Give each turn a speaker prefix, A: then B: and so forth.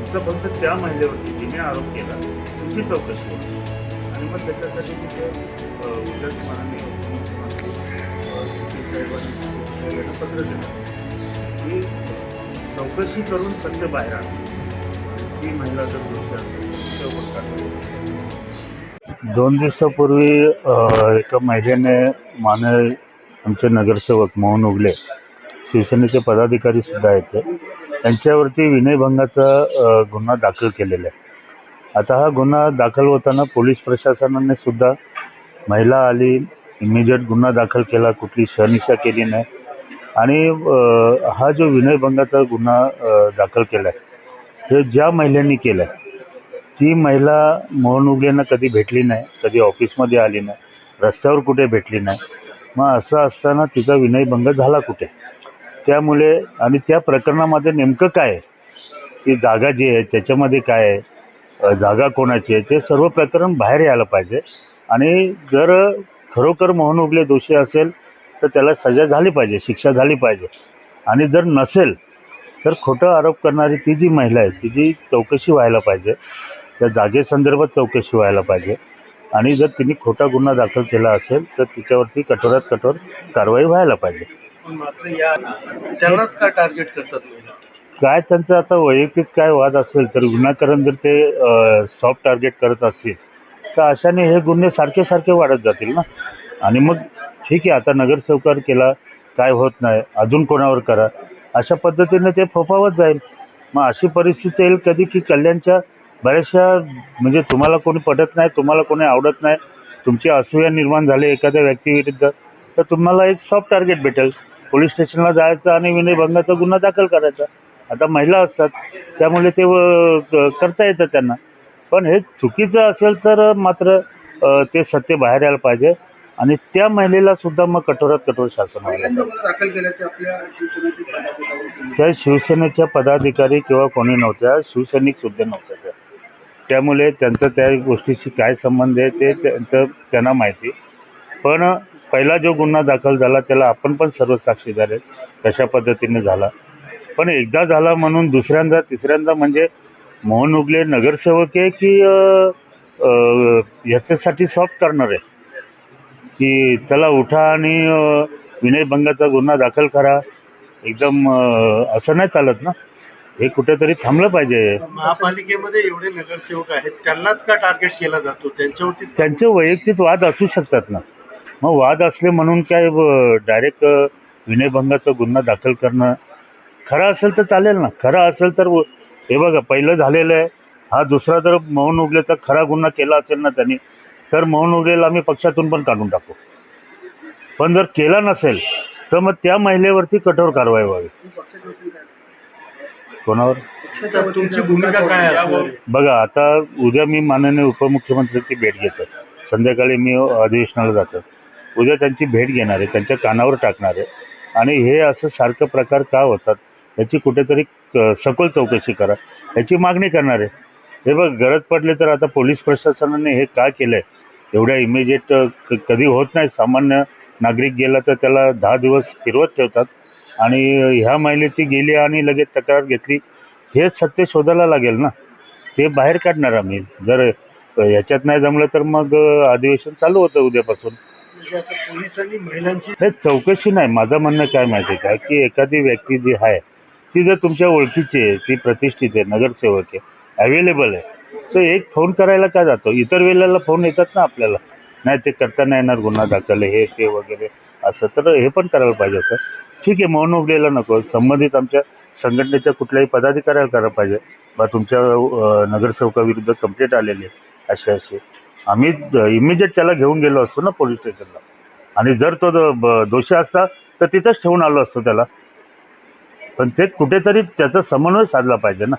A: आमचा फक्त त्या महिलेवरती जिने आरोप केला तिची चौकशी होती. आणि मग त्याच्यासाठी तिथे अ, उद्याच माननीय साहेबांनी पत्र दिलं. की चौकशी करून सत्य बाहेर आणलं ती महिला जर दोषी असेल त्यावर
B: दोन दिवसापूर्वी एका महिलेने माने आमचे नगरसेवक मोहन उगले शिवसेनेचे पदाधिकारी सुद्धा आहेत त्यांच्यावरती विनयभंगाचा गुन्हा दाखल केलेला आहे. आता हा गुन्हा दाखल होताना पोलीस प्रशासनाने सुद्धा महिला आली इमिजिएट गुन्हा दाखल केला कुठली शहनिशा केली नाही. आणि हा जो विनयभंगाचा गुन्हा दाखल केला आहे हे ज्या महिलांनी केला आहे ती महिला मोहन उगलेंना कधी भेटली नाही कधी ऑफिसमध्ये आली नाही रस्त्यावर कुठे भेटली नाही. मग असं असताना तिचा विनयभंग झाला कुठे? त्यामुळे आणि त्या प्रकरणामध्ये नेमकं काय आहे? ती जागा जी आहे त्याच्यामध्ये काय आहे? जागा कोणाची आहे? ते सर्व प्रकरण बाहेर यायला पाहिजे. आणि जर खरोखर मोहन उगले दोषी असेल तर त्याला सजा झाली पाहिजे शिक्षा झाली पाहिजे. आणि जर नसेल तर खोटं आरोप करणारी ती जी महिला आहे तिची चौकशी व्हायला पाहिजे त्या जागेसंदर्भात चौकशी व्हायला पाहिजे. आणि जर तिने खोटा गुन्हा दाखल केला असेल तर तिच्यावरती कठोरात कठोर कारवाई व्हायला पाहिजे.
C: मात्र या त्यांनाच का टार्गेट करतात महिला?
B: काय त्यांचं आता वैयक्तिक काय वाद असेल तर गुन्हाकरण जर ते सॉफ्ट टार्गेट करत असतील तर अशाने हे गुन्हे सारखे सारखे वाढत जातील ना? आणि मग ठीक आहे आता नगरसेवकार केला काय होत नाही अजून कोणावर करा? अशा पद्धतीने ते फोफावत जाईल. मग अशी परिस्थिती येईल कधी की कल्याणच्या बऱ्याचशा म्हणजे तुम्हाला कोणी पटत नाही तुम्हाला कोणी आवडत नाही तुमची असूया निर्माण झाली एखाद्या व्यक्तीविरुद्ध तर तुम्हाला एक सॉफ्ट टार्गेट भेटेल. पोलीस स्टेशनला जायचं आणि विनयभंगाचा गुन्हा दाखल करायचा. आता महिला असतात त्यामुळे ते करता येतं त्यांना. पण हे चुकीचं असेल तर मात्र ते सत्य बाहेर यायला पाहिजे. आणि त्या महिलेला सुद्धा मग कठोरात कठोर शासन त्या शिवसेनेच्या पदाधिकारी किंवा कोणी नव्हत्या शिवसैनिक सुद्धा नव्हत्या त्या. त्यामुळे त्यांचा त्या गोष्टीशी काय संबंध आहे ते त्यांचं त्यांना माहिती. पण पहिला जो गुन्हा दाखल झाला त्याला आपण पण सर्व साक्षीदार आहेत. कशा पद्धतीने झाला. पण एकदा झाला म्हणून दुसऱ्यांदा तिसऱ्यांदा म्हणजे मोहन उगले नगरसेवक आहे की अं, अं, याच्यासाठी सॉफ्ट करणार आहे? की चला उठा आणि विनयभंगाचा गुन्हा दाखल करा. एकदम असं नाही चालत ना? हे कुठेतरी थांबलं पाहिजे.
C: महापालिकेमध्ये एवढे नगरसेवक आहेत त्यांनाच का टार्गेट केला जातो? त्यांच्यावरती
B: त्यांचे वैयक्तिक वाद असू शकतात ना? मग वाद असले म्हणून काय डायरेक्ट विनयभंगाचा गुन्हा दाखल करणं? खरं असेल तर चालेल ना. खरं असेल तर हे बघा पहिलं झालेलं आहे. हा दुसरा जर मोहन उगलेचा खरा गुन्हा केला असेल ना त्यांनी तर मोहन उगलेला आम्ही पक्षातून पण काढून टाकू. पण जर केला नसेल तर मग त्या महिलेवरती कठोर कारवाई व्हावी. कोणावर?
C: तुमची भूमिका काय?
B: बघा आता उद्या मी माननीय उपमुख्यमंत्र्यांची भेट घेतो. संध्याकाळी मी अधिवेशनाला जातो. उद्या त्यांची भेट घेणार आहे त्यांच्या कानावर टाकणार आहे. आणि हे असं सारखं प्रकार का होतात याची कुठेतरी सखोल चौकशी करा. याची मागणी करणार आहे. हे बघ गरज पडली तर आता पोलीस प्रशासनाने हे का केलं आहे एवढ्या इमिजिएट कधी होत नाही. सामान्य नागरिक गेला तर त्याला दहा दिवस फिरवत ठेवतात. आणि ह्या महिलेची गेली आणि लगेच तक्रार घेतली हे सत्य शोधायला लागेल ना? ते बाहेर काढणार आम्ही. जर याच्यात नाही जमलं तर मग अधिवेशन चालू होतं उद्यापासून.
C: म्हणजे आता पोलिसांनी महिलांची
B: हे चौकशी नाही. माझं म्हणणं काय माहिती आहे का? की एखादी व्यक्ती जी आहे ती जर तुमच्या ओळखीची आहे ती प्रतिष्ठित आहे नगरसेवक आहे अवेलेबल आहे तर एक फोन करायला का जातो? इतर वेळेला फोन येतात ना आपल्याला. नाही ते करता नाही येणार गुन्हा दाखल हे ते वगैरे असं. तर हे पण करायला पाहिजे होतं. ठीक आहे मौन उगलेला नको. संबंधित आमच्या संघटनेच्या कुठल्याही पदाधिकाऱ्याला करायला पाहिजे. बा तुमच्या नगरसेवकाविरुद्ध कंप्लेंट आलेली आहे असे असे आम्ही इमिजिएट त्याला घेऊन गेलो असतो ना पोलीस स्टेशनला आणि जर तो दोषी असता तर तिथंच ठेवून आलो असतो त्याला. पण ते कुठेतरी त्याचा समन्वय साधला पाहिजे ना.